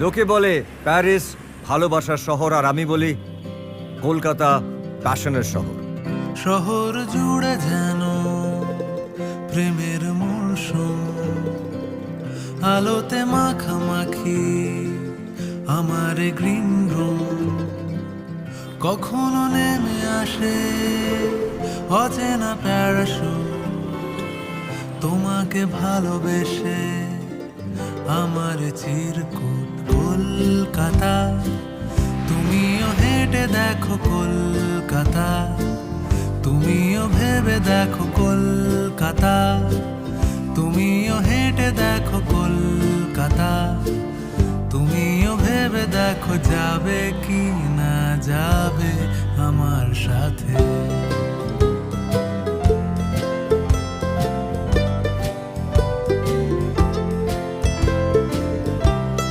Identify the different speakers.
Speaker 1: লোকে বলে প্যারিস ভালোবাসার শহর, আর আমি বলি কলকাতা প্যাশনের শহর।
Speaker 2: শহর জুড়ে যেন প্রেমের মরশুম, আলোতে মাখামাখি আমার গ্রিন রুম। কখনো নেমে আসে অচেনা প্যারাশুট, তোমাকে ভালোবেসে আমার চিরকুট কলকাতা। তুমিও হেঁটে দেখো কলকাতা। তুমিও ভেবে দেখো কলকাতা। তুমিও হেঁটে দেখো কলকাতা। তুমিও ভেবে দেখো যাবে কি না যাবে আমার সাথে।